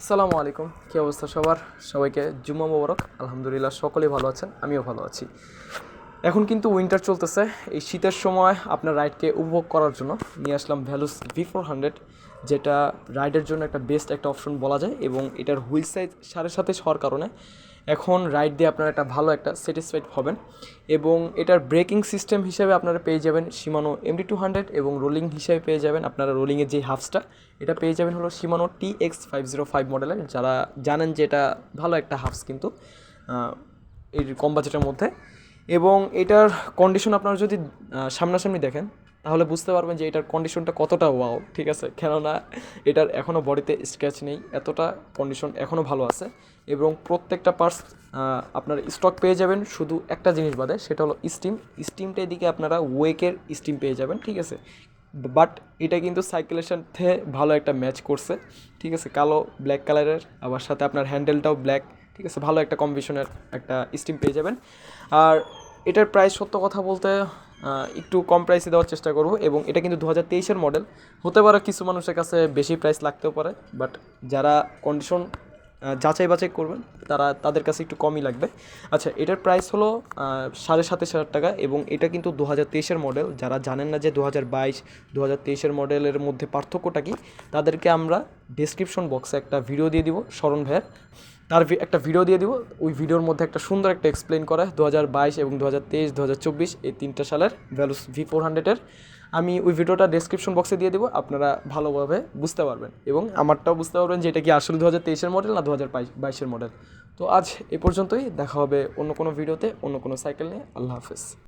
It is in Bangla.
আসসালামু আলাইকুম। কী অবস্থা সবার? সবাইকে জুম্মা মোবারক। আলহামদুলিল্লাহ সকলেই ভালো আছেন, আমিও ভালো আছি। এখন কিন্তু উইন্টার চলতেছে। এই শীতের সময় আপনার রাইডকে উপভোগ করার জন্য নিয়ে আসলাম ভ্যালুস ভি ফোর হান্ড্রেড যেটা রাইডের জন্য একটা বেস্ট একটা অপশন বলা যায় এবং এটার হুইল সাইজ সাড়ে সাথে হওয়ার কারণে এখন রাইড দিয়ে আপনারা একটা ভালো একটা স্যাটিসফাইড হবেন এবং এটার ব্রেকিং সিস্টেম হিসেবে আপনারা পেয়ে যাবেন সীমানো এমডি টু হান্ড্রেড এবং রোলিং হিসেবে পেয়ে যাবেন আপনারা রোলিংয়ের যে হাফসটা এটা পেয়ে যাবেন হলো সীমানো T X five zero five মডেলের যারা জানেন যে এটা ভালো একটা হাফস কিন্তু এই কম বাজেটের মধ্যে। এবং এটার কন্ডিশন আপনারা যদি সামনাসামনি দেখেন, তাহলে বুঝতে পারবেন যে এটার কন্ডিশনটা কতটা ওয়াও ঠিক আছে? কেননা এটার এখনও বডিতে স্ক্র্যাচ নেই, এতটা কন্ডিশন এখনও ভালো আছে। এবং প্রত্যেকটা পার্টস আপনার স্টক পেয়ে যাবেন, শুধু একটা জিনিস বাদে, সেটা হলো স্টিম স্টিমটা এদিকে আপনারা ওয়েকের স্টিম পেয়ে যাবেন, ঠিক আছে? বাট এটা কিন্তু সাইকেলের সাথে ভালো একটা ম্যাচ করছে, ঠিক আছে? কালো ব্ল্যাক কালারের আবার সাথে আপনার হ্যান্ডেলটাও ব্ল্যাক ঠিক আছে? ভালো একটা কম্বিশনের একটা স্টিম পেয়ে যাবেন। আর এটার প্রাইস সত্য কথা বলতে একটু কম প্রাইসে দেওয়ার চেষ্টা করব এবং এটা কিন্তু দু হাজার তেইশের মডেল হতে পারে কিছু মানুষের কাছে বেশি প্রাইস লাগতেও পারে বাট যারা কন্ডিশন যাচাই বাছাই করবেন, তারা, তাদের কাছে একটু কমই লাগবে। আচ্ছা এটার প্রাইস হলো সাড়ে সাতাশ হাজার টাকা এবং এটা কিন্তু দু হাজার তেইশের মডেল যারা জানেন না যে দু হাজার বাইশ দু হাজার তেইশের মডেলের মধ্যে পার্থক্যটা কি, তাদেরকে আমরা ডিসক্রিপশন বক্সে একটা ভিডিও দিয়ে দিব, স্মরণ ভাইয়ের। তার একটা ভিডিও দিয়ে দিব। ওই ভিডিওর মধ্যে একটা সুন্দর একটা এক্সপ্লেন করা। দু হাজার বাইশ এবং দু হাজার তেইশ দু হাজার চব্বিশ এই তিনটা সালের ভ্যালুস ভি ফোর হান্ড্রেডের আমি ওই ভিডিওটা ডেসক্রিপশন বক্সে দিয়ে দেবো। আপনারা ভালোভাবে বুঝতে পারবেন এবং আমারটাও বুঝতে পারবেন যে এটা কি আসলে দু হাজার তেইশের মডেল না দু হাজার বাইশের মডেল তো আজ এ পর্যন্তই। দেখা হবে অন্য কোনো ভিডিওতে অন্য কোনো সাইকেল নিয়ে। আল্লাহ হাফেজ।